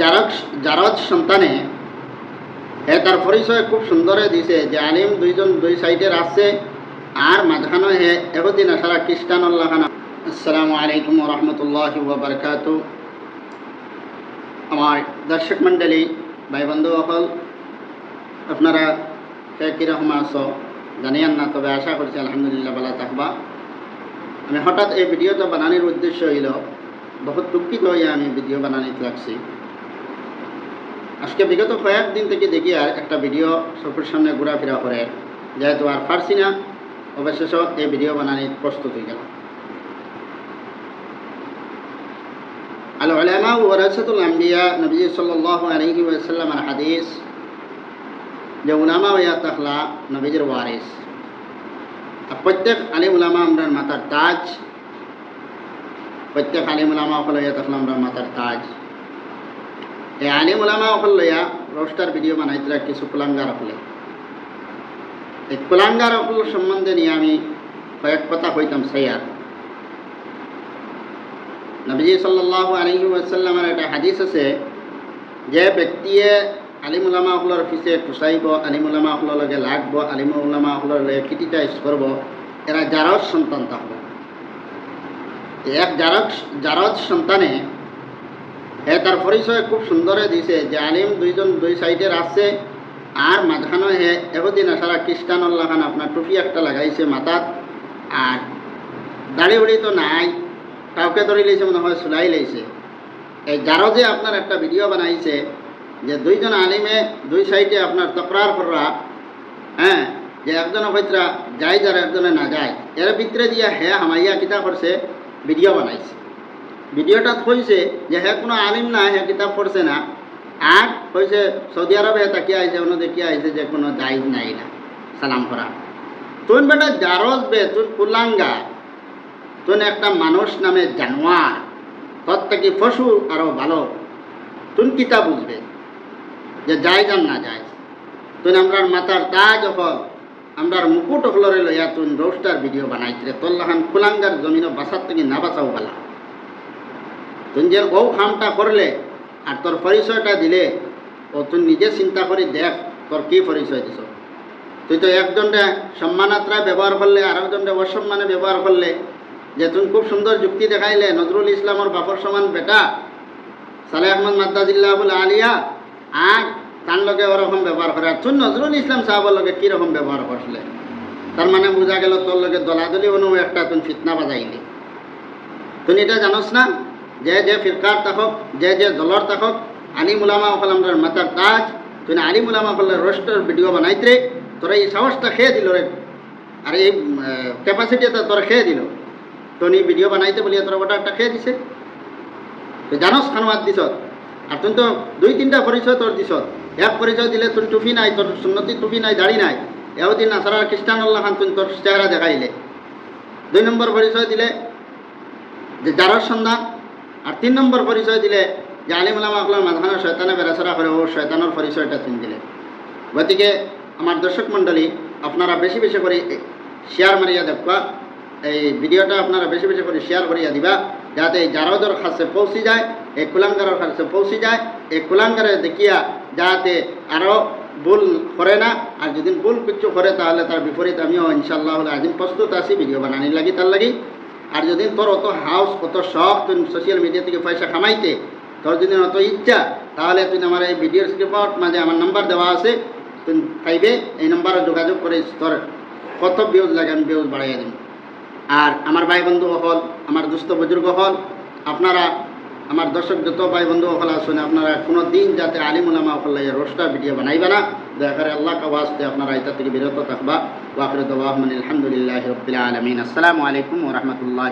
জারক জারদ সন্তানে হে তার পরিচয় খুব সুন্দরে দিছে যে আলিম দুইজন দুই সাইডের আছে আর মাঝখানে হে এহদিন সারা খ্রিস্টান আল্লাহানা আসসালামু আলাইকুম রহমতুল্লাহ বারকাত আমার দর্শক মণ্ডলী ভাই বন্ধু অকল, আপনারা কে কীরকম আছো, জানিয়ান না, তবে আশা করছি আলহামদুলিল্লাহ বালা থাকবা। আমি হঠাৎ এই ভিডিওটা বানানোর উদ্দেশ্য হইল, বহুত দুঃখিত হয়ে আমি ভিডিও বানানিতে লাগছি। আজকে বিগত কয়েকদিন থেকে দেখি আর একটা ভিডিও চোখের সামনে ঘোরাফেরা করে। যেহেতু আর পারছি না, অবশেষ এই ভিডিও বানানির প্রস্তুত হয়ে গেল। আল উলামা ওয়ারাসাতুল আম্বিয়া নবী সাল্লাল্লাহু আলাইহি ওয়াসাল্লামের হাদিস, যে উলামা ওয়া তাখলা নবীজির ওয়ারিস। আর প্রত্যেক আলিম উলামা আমরার মাথার তাজ। প্রত্যেক আলিম উলামা হল ইয়া তাখলা আমরার মাথার তাজ। এই আলিম উলামা হল লইয়া রোস্টার ভিডিও বানাইছিল কিছু কুলাঙ্গার হলে এই কুলাঙ্গার হল সম্বন্ধে নিয়ে আমি কয়েক কথা হইতাম সাইয়ার নবীজি সাল্লাল্লাহু আলাইহি ওয়াসাল্লামের একটা হাদিস আছে, যে ব্যক্তিয়ে আলিম উলামা হলৰ পিছে টুচাইব আলিম উলামা হলৰ লগে লাগব, আলিম উলামা হলৰ লগে ক্রিটিসাইজ করব, এরা জারজ সন্তান থাকব এক জারজ জারজ সন্তানে হে তার পরিচয় খুব সুন্দরে দিছে, যে আলিম দুইজন দুই সাইডের আছে, আর মাঝখানে হে এহদিন সারা খ্রিস্টান আল্লাহান আপনার টুপি একটা লাগাইছে মাথাত, আর দাড়ি উড়ি তো নাই, কাউকে ধরে লইছে মনে হয় চুলাই লাইছে। এই যারও যে আপনার একটা ভিডিও বানাইছে, যে দুইজন আলিমে দুই সাইডে আপনার তকরার কররা হ্যাঁ যে একজনে হয়তরা যাই যার একজনে না যায়। এর ভিতরে দিয়া হে হামাইয়া কিতা করছে, ভিডিও বানাইছে। ভিডিওটা হয়েছে যে হে কোনো আলিম না, হে কিতাব পড়ছে না। আর হয়েছে সৌদি আরবে তাকিয়ে আইছে অন্য দেখিয়ে আইছে যে কোনো জায়জ নাই না, সালাম করা। তুই বেটা জারজ বে তুই কুলাঙ্গা তুই একটা মানুষ নামে জানোয়ার তোর থেকে পশু আরও ভালো। তুই কিতা বুঝবে? যে যায় যান না যায়। তুই আমরার মাথার তাজ হল, আমরার মুকুট হলরে লইয়া তুই রোস্টার ভিডিও বানাইছিলে তোর লাহান কুলাঙ্গার জমিনও বাসার থেকে না বাঁচাও বলা। যে ও খামটা করলে আর তোর পরিচয়টা দিলে, ও তুই নিজে চিন্তা করে দেখ, তোর কি পরিচয় দিছ। তুই তো একজনটা সম্মানাত্রায় ব্যবহার করলে, আর একজনটা অসম্মানে ব্যবহার করলে, যে তুমি খুব সুন্দর যুক্তি দেখাইলে, নজরুল ইসলামর বাপর সমান বেটা, সালে আহমদ মাদ্দাজিল্লাহ আলিয়া, আর তার লগে ওরকম ব্যবহার করে, আর তুই নজরুল ইসলাম সাহাবের লগে কীরকম ব্যবহার করছিলে তার মানে বোঝা গেল তোর লগে দলাদলি অনু একটা তুমি ফিতনা বাজাইলি। তুমি এটা জানোস না? যে যে ফিরকার থাকক যে যে দলর আলী মুলামা অকল আমরা মাতার তাজ তুই আলী মুলামা অকল রোস্টার ভিডিও বানাইতে তোরা এই সাহসটা খেয়ে দিল রে আর এই ক্যাপাসিটিটা তোরা খেয়ে দিল তো নি ভিডিও বানাইতে বলিয়া তোর ওটা একটা খেয়ে দিছে তুই জানোস খানবাদ দিছ আর তুই তো দুই তিনটা পরিচয় তোর দিছ এক পরিচয় দিলে তুই টুপি নাই তোর সুন্নতি টুপি নাই দাড়ি নাই এদিন আসার খ্রিস্টান আল্লাহ খান তুই তোর চেহারা দেখাইলে দুই নম্বর পরিচয় দিলে যে যারর সন্ধান আর তিন নম্বর পরিচয় দিলে যে আলিমুলামা আকলার মাঝখানে শয়তানে বেড়াচড়া করে, ও শয়তানের পরিচয়টা তুমি দিলে গতিকে আমার দর্শক মণ্ডলী, আপনারা বেশি বেশি করে শেয়ার মারিয়া দেখবা, এই ভিডিওটা আপনারা বেশি বেশি করে শেয়ার করিয়া দিবা, যাতে এই জারদর কাছে পৌঁছে যায়, এই কুলাঙ্গারের কাছে পৌঁছে যায়, এই কুলাঙ্গারে দেখিয়া যাতে আরও ভুল করে না, আর যদি ভুল কিছু করে তাহলে তার বিপরীত আমিও ইনশাল্লাহ আজিম প্রস্তুত আছি, ভিডিও বানানির লাগি, তার লাগি। আর যদি তোর অত হাউস, অত শখ, তুই সোশ্যাল মিডিয়া থেকে পয়সা কামাইতে, তোর যদি অত ইচ্ছা, তাহলে তুই আমার এই ভিডিওর স্ক্রিপ্ট মাঝে আমার নাম্বার দেওয়া আছে, তুই পাইবে এই নাম্বারে যোগাযোগ করে তোর কত বিউজ লাগে, আমি বিউজ বাড়াইয়া দেব আর আমার ভাই বন্ধু হল আমার দুস্থ বুজুর্গ হল আপনারা আমার দর্শক যত ভাই বন্ধু, ওখানে আসুন আপনারা কোনো দিন যাতে আলিমুলামা ওখানে রোস্টা ভিডিও বানাইবে না দেখারে আল্লাহ কাবাসতে আপনারা এটা থেকে বিরত থাকবা। আলহামদুলিল্লাহ রবিল আলমিন। আসসালামু আলাইকুম রহমতুল্লাহ